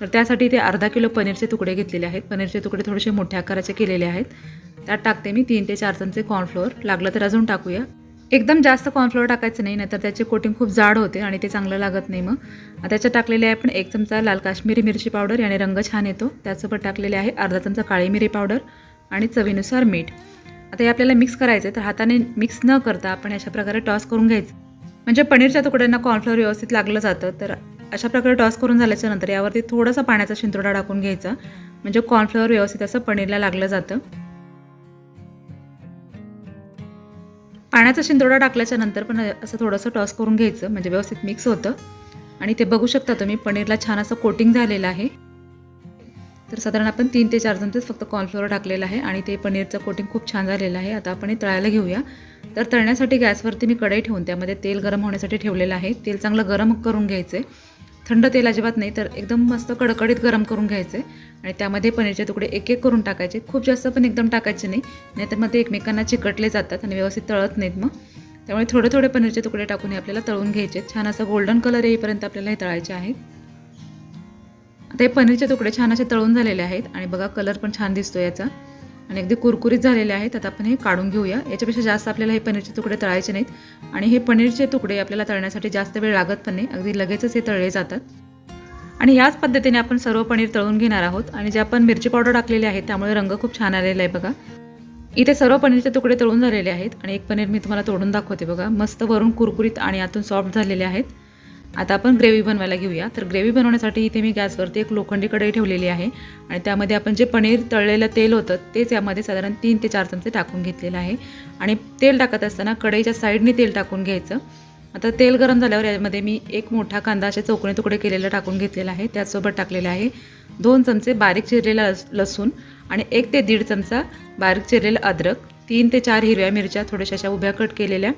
तर त्यासाठी ते अर्धा किलो पनीरचे तुकडे घेतलेले आहेत. पनीरचे तुकडे थोडेसे मोठ्या आकाराचे केलेले आहेत. त्यात टाकते मी तीन ते चार चमचे कॉर्नफ्लोअर लागलं तर अजून टाकूया. एकदम जास्त कॉर्नफ्लोअर टाकायचं नाही नाहीतर त्याचे कोटिंग खूप जाड होते आणि ते चांगलं लागत नाही मग. त्याच्यात टाकलेले आहे आपण एक चमचा लाल काश्मीरी मिरची पावडर याने रंग छान येतो. त्यासोबत टाकलेले आहे अर्धा चमचा काळी मिरी पावडर आणि चवीनुसार मीठ. आता हे आपल्याला मिक्स करायचं आहे तर हाताने मिक्स न करता आपण अशा प्रकारे टॉस करून घ्यायचं. म्हणजे पनीरच्या तुकड्यांना कॉर्नफ्लोअर व्यवस्थित लागलं जातं तर अशा प्रकारे टॉस करून झाल्याच्यानंतर यावरती थोडासा पाण्याचा शिंतोडा टाकून घ्यायचा. म्हणजे कॉर्नफ्लोअर व्यवस्थित असं पनीरला लागलं जातं. पाण्याचा शिंतोडा टाकल्याच्या नंतर पण असं थोडंसं टॉस करून घ्यायचं. म्हणजे व्यवस्थित मिक्स होतं. आणि ते बघू शकता तुम्ही पनीरला छान असं कोटिंग झालेलं आहे. तर साधारण आपण तीन ते चार चमचेच फक्त कॉर्नफ्लोअर टाकलेलं आहे आणि ते पनीरचं कोटिंग खूप छान झालेलं आहे. आता आपण हे तळायला घेऊया. तर तळण्यासाठी गॅसवरती मी कढई ठेवून त्यामध्ये तेल गरम होण्यासाठी ठेवलेलं आहे. तेल चांगलं गरम करून घ्यायचं आहे थंड तेल अजिबात नाही तर एकदम मस्त कडकडीत गरम करून घ्यायचं. आणि त्यामध्ये पनीरचे तुकडे एक एक करून टाकायचे. खूप जास्त पण एकदम टाकायचे नाही नाहीतर मग ते एकमेकांना चिकटले जातात आणि व्यवस्थित तळत नाहीत मग. त्यामुळे थोडे थोडे पनीरचे तुकडे टाकून हे आपल्याला तळून घ्यायचे. छान असं गोल्डन कलर येईपर्यंत आपल्याला हे तळायचे आहेत आता हे पनीरचे तुकडे छान असे तळून झालेले आहेत. आणि बघा कलर पण छान दिसतो याचा. आणि अगदी कुरकुरीत झालेले आहेत. आता आपण हे काढून घेऊया. याच्यापेक्षा जास्त आपल्याला हे पनीरचे तुकडे तळायचे नाहीत. आणि हे पनीरचे तुकडे आपल्याला तळण्यासाठी जास्त वेळ लागत पण नाही. अगदी लगेचच हे तळले जातात. आणि याच पद्धतीने आपण सर्व पनीर तळून घेणार आहोत. आणि जे आपण मिरची पावडर टाकलेली आहे त्यामुळे रंग खूप छान आलेला आहे बघा. इथे सर्व पनीरचे तुकडे तळून झालेले आहेत. आणि एक पनीर मी तुम्हाला तोडून दाखवते बघा. मस्त वरून कुरकुरीत आणि आतून सॉफ्ट झालेले आहेत. आता आपण ग्रेव्ही बनवायला घेऊया. तर ग्रेव्ही बनवण्यासाठी इथे मी गॅसवरती एक लोखंडी कढई ठेवलेली आहे. आणि त्यामध्ये आपण जे पनीर तळलेलं तेल होतं तेच यामध्ये साधारण तीन ते चार चमचे टाकून घेतलेलं आहे. आणि तेल टाकत असताना कढईच्या साईडने तेल टाकून घ्यायचं. आता तेल गरम झाल्यावर यामध्ये मी एक मोठा कांदा असे चौकणे तुकडे केलेला टाकून घेतलेला आहे. त्याचसोबत टाकलेलं आहे दोन चमचे बारीक चिरलेला लस लसूण आणि एक ते दीड चमचा बारीक चिरलेलं अद्रक तीन ते चार हिरव्या मिरच्या थोड्याशा अशा उभ्या कट केलेल्या.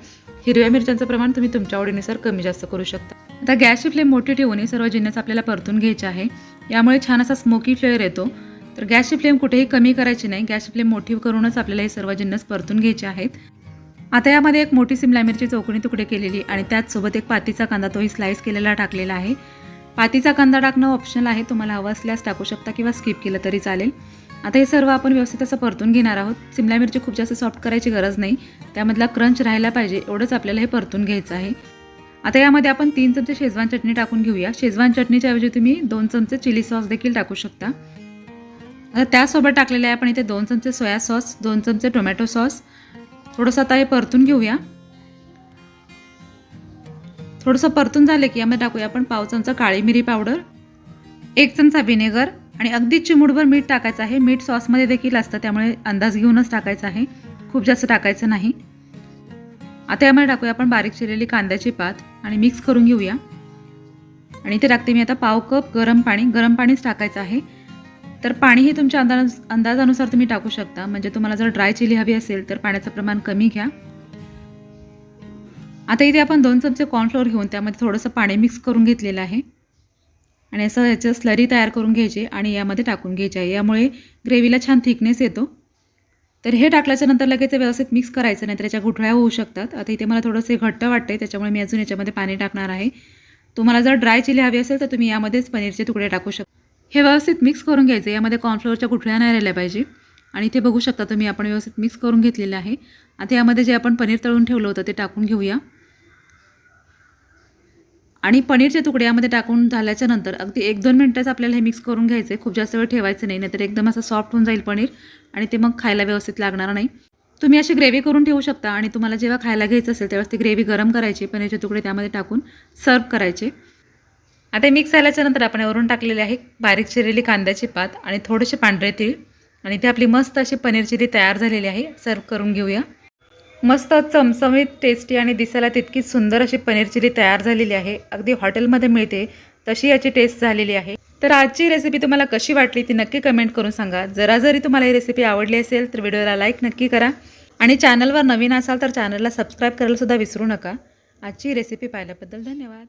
हिरव्या मिरच्यांचं प्रमाण तुम्ही तुमच्या आवडीनुसार कमी जास्त करू शकता. आता गॅसची फ्लेम मोठी ठेवून हे सर्व जिन्नस आपल्याला परतून घ्यायचे आहे. यामुळे छान असा स्मोकी फ्लेवर येतो. तर गॅसची फ्लेम कुठेही कमी करायची नाही. गॅसची फ्लेम मोठी करूनच आपल्याला हे सर्व जिन्नस परतून घ्यायचे आहेत. आता यामध्ये एक मोठी सिमला मिरची चौकोनी तुकडे केलेली आणि त्याचसोबत एक पातीचा कांदा तोही स्लाईस केलेला टाकलेला आहे. पातीचा कांदा टाकणं ऑप्शनल आहे. तुम्हाला हवं असल्यास टाकू शकता किंवा स्किप केलं तरी चालेल. आता हे सर्व आपण व्यवस्थित असं परतून घेणार आहोत. सिमला मिरची खूप जास्त सॉफ्ट करायची गरज नाही. त्यामधला क्रंच राहायला पाहिजे. एवढंच आपल्याला हे परतून घ्यायचं आहे. आता यामध्ये आपण तीन चमचे शेजवान चटणी टाकून घेऊया. शेजवान चटणीच्या ऐवजी तुम्ही दोन चमचे चिली सॉस देखील टाकू शकता. आता त्यासोबत टाकलेले आहे आपण इथे दोन चमचे सोया सॉस दोन चमचे टोमॅटो सॉस. थोडंसं आता हे परतून घेऊया. थोडंसं परतून झालं की यामध्ये टाकूया आपण पाव चमचा काळी मिरी पावडर एक चमचा व्हिनेगर आणि अगदी चिमूडभर मीठ टाकायचं आहे. मीठ सॉसमध्ये देखील असतं त्यामुळे अंदाज घेऊनच टाकायचं आहे. खूप जास्त टाकायचं नाही. आता यामध्ये टाकूया आपण बारीक चिरलेली कांद्याची पात आणि मिक्स करून घेऊया. आणि इथे टाकते मी आता पाव कप गरम पाणी. गरम पाणीच टाकायचं आहे. तर पाणी हे तुमच्या अंदाज अंदाजानुसार तुम्ही टाकू शकता. म्हणजे तुम्हाला जर ड्राय चिली हवी असेल तर पाण्याचं प्रमाण कमी घ्या. आता इथे आपण दोन चमचे कॉर्नफ्लोअर घेऊन त्यामध्ये थोडंसं पाणी मिक्स करून घेतलेलं आहे. आणि असं याचं स्लरी तयार करून घ्यायची आणि यामध्ये टाकून घ्यायचे आहे. यामुळे ग्रेव्हीला छान थिकनेस येतो. तर हे टाकल्याच्यानंतर लगेच व्यवस्थित मिक्स करायचं नाही तर त्याच्या गुठळ्या होऊ शकतात. आता इथे मला थोडंसं घट्ट वाटते त्याच्यामुळे मी अजून याच्यामध्ये पाणी टाकणार आहे. तुम्हाला जर ड्राय चिली हवी असेल तर तुम्ही यामध्येच पनीरचे तुकडे टाकू शकता. हे व्यवस्थित मिक्स करून घ्यायचं यामध्ये कॉर्नफ्लोअरच्या गुठळ्या नाही राहिल्या पाहिजे. आणि इथे बघू शकता तुम्ही आपण व्यवस्थित मिक्स करून घेतलेलं आहे. आता यामध्ये जे आपण पनीर तळून ठेवलं होतं ते टाकून घेऊया. आणि पनीरचे तुकडे यामध्ये टाकून झाल्याच्यानंतर अगदी एक दोन मिनटंच आपल्याला हे मिक्स करून घ्यायचं आहे खूप जास्त वेळ ठेवायचं नाही नाहीतर एकदम असं सॉफ्ट होऊन जाईल पनीर आणि ते मग खायला व्यवस्थित लागणार नाही. तुम्ही अशी ग्रेव्ही करून ठेवू शकता आणि तुम्हाला जेव्हा खायला घ्यायचं असेल तेव्हा ती ग्रेव्ही गरम करायची पनीरचे तुकडे त्यामध्ये टाकून सर्व करायचे. आता मिक्स झाल्याच्यानंतर आपण वरून टाकलेले आहे बारीक चिरलेली कांद्याची पात आणि थोडेसे पांढरे तीळ आणि ते आपली मस्त अशी पनीर चिली तयार झालेली आहे सर्व करून घेऊया. मस्त चमचमीत टेस्टी आणि दिसायला तितकी सुंदर अशी पनीर चिली तयार झालेली आहे. अगदी हॉटेलमध्ये मिळते तशी याची टेस्ट झालेली आहे. तर आजची रेसिपी तुम्हाला कशी वाटली ती नक्की कमेंट करून सांगा. जरा जरी तुम्हाला ही रेसिपी आवडली असेल तर व्हिडिओला लाईक नक्की करा. आणि चॅनलवर नवीन असाल तर चॅनलला सबस्क्राईब करायलासुद्धा विसरू नका. आजची रेसिपी पाहिल्याबद्दल धन्यवाद.